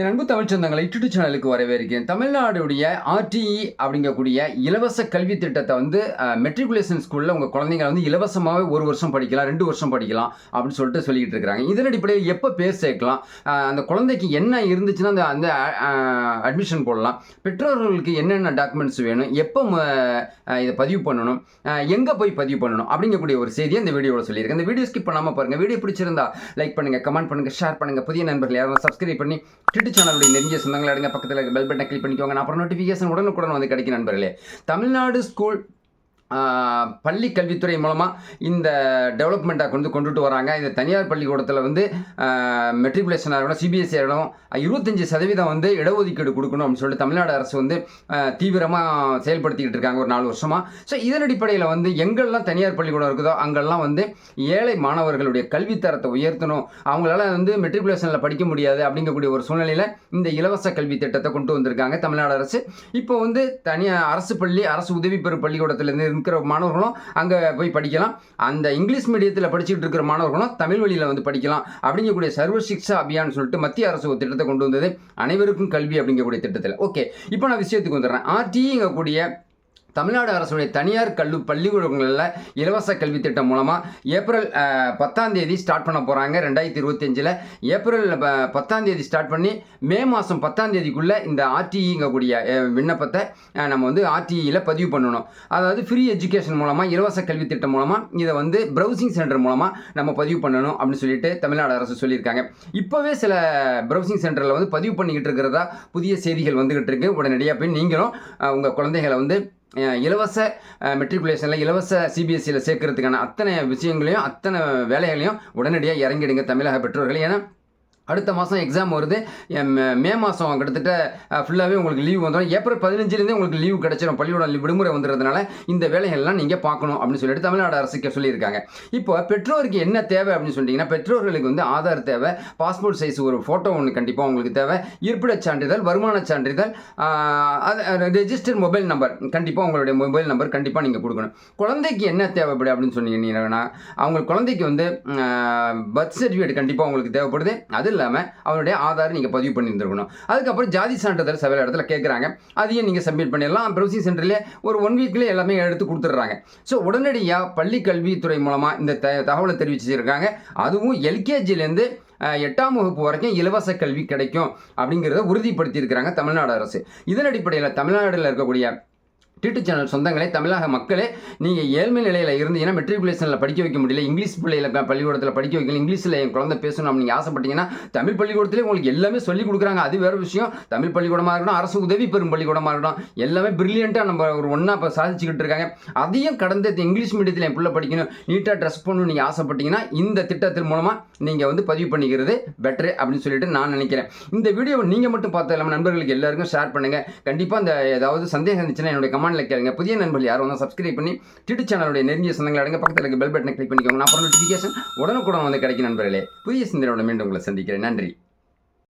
என் அன்பு தமிழ் சொந்தங்களை யூடியூப் சேனலுக்கு வரவேற்கிறேன். தமிழ்நாடுடைய ஆர்டிஇ அப்படிங்கக்கூடிய இலவச கல்வி திட்டத்தை வந்து மெட்ரிகுலேஷன் ஸ்கூலில் உங்கள் குழந்தைங்க வந்து இலவசமாகவே ஒரு வருஷம் படிக்கலாம் ரெண்டு வருஷம் படிக்கலாம் அப்படின்னு சொல்லிட்டு சொல்லிக்கிட்டு இருக்கிறாங்க இதன் அடிப்படையில் எப்போ பேர் சேர்க்கலாம்? அந்த குழந்தைக்கு என்ன இருந்துச்சுன்னா அந்த அந்த அட்மிஷன் போடலாம். பெற்றோர்களுக்கு என்னென்ன டாக்குமெண்ட்ஸ் வேணும்? எப்போ இதை பதிவு பண்ணணும்? எங்கே போய் பதிவு பண்ணணும்? அப்படிங்கக்கூடிய ஒரு செய்தியை இந்த வீடியோவில் சொல்லியிருக்கேன். இந்த வீடியோ ஸ்கிப் பண்ணாமல் பாருங்கள் வீடியோ பிடிச்சிருந்தா லைக் பண்ணுங்கள் கமெண்ட் பண்ணுங்கள் ஷேர் பண்ணுங்கள் புதிய நண்பர்கள் யாரும் சப்ஸ்கிரைப் பண்ணி ட்விட்டர் யூடியூப் சேனலுடைய நெருங்கிய சொந்தங்கள் அடங்க. பக்கத்தில் பெல் பட்டனை கிளிக் பண்ணிக்கோங்க. அப்புறம் நோட்டிஃபிகேஷன் உடனுக்குடன் வந்து கிடைக்கும் நண்பர்களே. தமிழ்நாடு ஸ்கூல் பள்ளி கல்வித்துறை மூலமாக இந்த டெவலப்மெண்ட்டாக கொண்டு கொண்டுட்டு வராங்க. இந்த தனியார் பள்ளிக்கூடத்தில் வந்து மெட்ரிகுலேஷன் ஆகணும் சிபிஎஸ்சி ஆகணும் இருபத்தஞ்சி சதவீதம் வந்து இடஒதுக்கீடு கொடுக்கணும் அப்படின்னு சொல்லிட்டு தமிழ்நாடு அரசு வந்து தீவிரமாக செயல்படுத்திக்கிட்டு இருக்காங்க ஒரு நாலு வருஷமாக ஸோ இதன் அடிப்படையில் வந்து எங்கெல்லாம் தனியார் பள்ளிக்கூடம் இருக்குதோ அங்கெல்லாம் வந்து ஏழை மாணவர்களுடைய கல்வித்தரத்தை உயர்த்தணும். அவங்களால வந்து மெட்ரிகுலேஷனில் படிக்க முடியாது அப்படிங்கக்கூடிய ஒரு சூழ்நிலையில் இந்த இலவச கல்வி திட்டத்தை கொண்டு வந்திருக்காங்க தமிழ்நாடு அரசு. இப்போ வந்து தனியார் அரசு பள்ளி அரசு உதவி பெறும் பள்ளிக்கூடத்திலேருந்து இருக்கிற மாணவர்களும் அங்கே போய் படிக்கலாம். அந்த இங்கிலீஷ் மீடியத்தில் படிச்சுட்டு இருக்கிற மாணவர்களும் தமிழ் வழியில் வந்து படிக்கலாம். அப்படிங்கக்கூடிய சர்வ சிக்ஷா அபியான் சொல்லிட்டு மத்திய அரசு ஒரு திட்டத்தை கொண்டு வந்தது. அனைவருக்கும் கல்வி அப்படிங்கக்கூடிய திட்டத்தில். ஓகே. இப்போ நான் விஷயத்துக்கு வந்துடுறேன். ஆர்டிங்கக்கூடிய தமிழ்நாடு அரசுடைய தனியார் கல்லு பள்ளிக்கூடங்களில் இலவச கல்வி திட்டம் மூலமாக ஏப்ரல் பத்தாம் தேதி ஸ்டார்ட் பண்ண போகிறாங்க ரெண்டாயிரத்தி இருபத்தஞ்சில் ஏப்ரல் ப- பத்தாம் தேதி ஸ்டார்ட் பண்ணி மே மாதம் பத்தாம் தேதிக்குள்ளே இந்த ஆர்டிஇங்கக்கூடிய விண்ணப்பத்தை நம்ம வந்து ஆர்டிஇயில் பதிவு பண்ணணும். அதாவது ஃப்ரீ எஜுகேஷன் மூலமாக இலவச கல்வி திட்டம் மூலமாக இதை வந்து ப்ரௌசிங் சென்டர் மூலமாக நம்ம பதிவு பண்ணணும் அப்படின்னு சொல்லிட்டு தமிழ்நாடு அரசு சொல்லியிருக்காங்க. இப்போவே சில ப்ரௌசிங் சென்டரில் வந்து பதிவு பண்ணிக்கிட்டு இருக்கிறதா புதிய செய்திகள் வந்துக்கிட்டு இருக்கு. உடனடியாக போய் நீங்களும் உங்கள் குழந்தைகளை வந்து இலவச மெட்ரிகுலேஷனில் இலவச சிபிஎஸ்சியில் சேர்க்கறதுக்கான அத்தனை விஷயங்களையும் அத்தனை வேலைகளையும் உடனடியாக இறங்கிடுங்க தமிழக பெற்றோர்கள். ஏன்னா அடுத்த மாதம் எக்ஸாம் வருது. மே மாதம் கிட்டத்தட்ட ஃபுல்லாகவே உங்களுக்கு லீவ் வந்துடும் ஏப்ரல் பதினஞ்சுலேருந்தே உங்களுக்கு லீவ் கிடச்சிடும் பள்ளிக்கூடம் விடுமுறை வந்துடுறதுனால இந்த வேலைகள்லாம் நீங்கள் பார்க்கணும் அப்படின்னு சொல்லிட்டு தமிழ்நாடு அரசுக்கு சொல்லியிருக்காங்க. இப்போ பெற்றோருக்கு என்ன தேவை அப்படின்னு சொல்லிட்டிங்கன்னா பெற்றோர்களுக்கு வந்து ஆதார் தேவை பாஸ்போர்ட் சைஸ் ஒரு ஃபோட்டோ ஒன்று கண்டிப்பாக உங்களுக்கு தேவை இருப்பிடச் சான்றிதழ் வருமான சான்றிதழ் அது ரெஜிஸ்டர் மொபைல் நம்பர் கண்டிப்பாக உங்களுடைய மொபைல் நம்பர் கண்டிப்பாக நீங்கள் கொடுக்கணும். குழந்தைக்கு என்ன தேவைப்படும் அப்படின்னு சொன்னீங்கன்னா அவங்க குழந்தைக்கு வந்து பர்த் சர்டிஃபிகேட் கண்டிப்பாக உங்களுக்கு தேவைப்படுது. அது இல்லாமல் அவனுடைய ஆதாரம் நீங்கள் பதிவு பண்ணியிருந்துருக்கணும். அதுக்கப்புறம் ஜாதி சான்றிதழ் சில இடத்துல கேட்குறாங்க அதையும் நீங்கள் சப்மிட் பண்ணிடலாம் ப்ரௌசிங் சென்டர்லேயே ஒரு ஒன் வீக்லேயே எல்லாமே எடுத்து கொடுத்துட்றாங்க. ஸோ உடனடியாக பள்ளி கல்வித்துறை மூலமாக இந்த த தகவலை தெரிவிச்சிருக்காங்க. அதுவும் எல்கேஜிலேருந்து எட்டாம் வகுப்பு வரைக்கும் இலவச கல்வி கிடைக்கும் அப்படிங்கிறத உறுதிப்படுத்தியிருக்கிறாங்க தமிழ்நாடு அரசு. இதன் அடிப்படையில் தமிழ்நாட்டில் இருக்கக்கூடிய டியூட்டர் சேனல் சொந்தங்களே தமிழக மக்களே நீங்கள் ஏழ்மை நிலையில் இருந்தீங்கன்னா மெட்ரிகுலேஷனில் படிக்க வைக்க முடியல இங்கிலீஷ் பிள்ளைகளை பள்ளிக்கூடத்தில் படிக்க வைக்கல இங்கிலீஷில் என் குழந்தை பேசணும் அப்படின்னு ஆசைப்பட்டீங்கன்னா தமிழ் பள்ளிக்கூடத்திலே உங்களுக்கு எல்லாமே சொல்லிக் கொடுக்குறாங்க. அது வேறு விஷயம். தமிழ் பள்ளிக்கூடமாக இருக்கட்டும் அரசு உதவி பெறும் பள்ளிக்கூடமாக இருக்கட்டும் எல்லாமே பிரில்லியண்ட்டாக நம்ம ஒரு ஒன்றா இப்போ சாதிச்சுக்கிட்டு இருக்காங்க. அதையும் கடந்த இங்கிலீஷ் மீடியத்தில் என் பிள்ளை படிக்கணும். நீட்டாக ட்ரெஸ் பண்ணணும் நீங்கள் ஆசைப்பட்டீங்கன்னா இந்த திட்டத்தின் மூலமாக நீங்கள் வந்து பதிவு பண்ணிக்கிறது பெட்ரு அப்படின்னு சொல்லிட்டு நான் நினைக்கிறேன். இந்த வீடியோவை நீங்கள் மட்டும் பார்த்த இல்லாமல் நண்பர்களுக்கு எல்லாருக்கும் ஷேர் பண்ணுங்கள் கண்டிப்பாக அந்த ஏதாவது சந்தேகம் இருந்துச்சுன்னா என்னுடைய கமெண்ட்ல கேளுங்க. புதிய நண்பர்கள் யாரும் வந்து சப்ஸ்கிரைப் பண்ணி டிடி சேனலுடைய நெருங்கிய சொந்தங்களை அடங்க பக்கத்தில் இருக்க பெல் பட்டனை கிளிக் பண்ணிக்கோங்க. நான் அப்புறம் நோட்டிஃபிகேஷன் உடனுக்குடன் வந்து கிடைக்கும் நண்பர்களே. புதிய சிந்தனையோட மீண்டும் உங்களை சந்திக்கிறேன். நன்றி.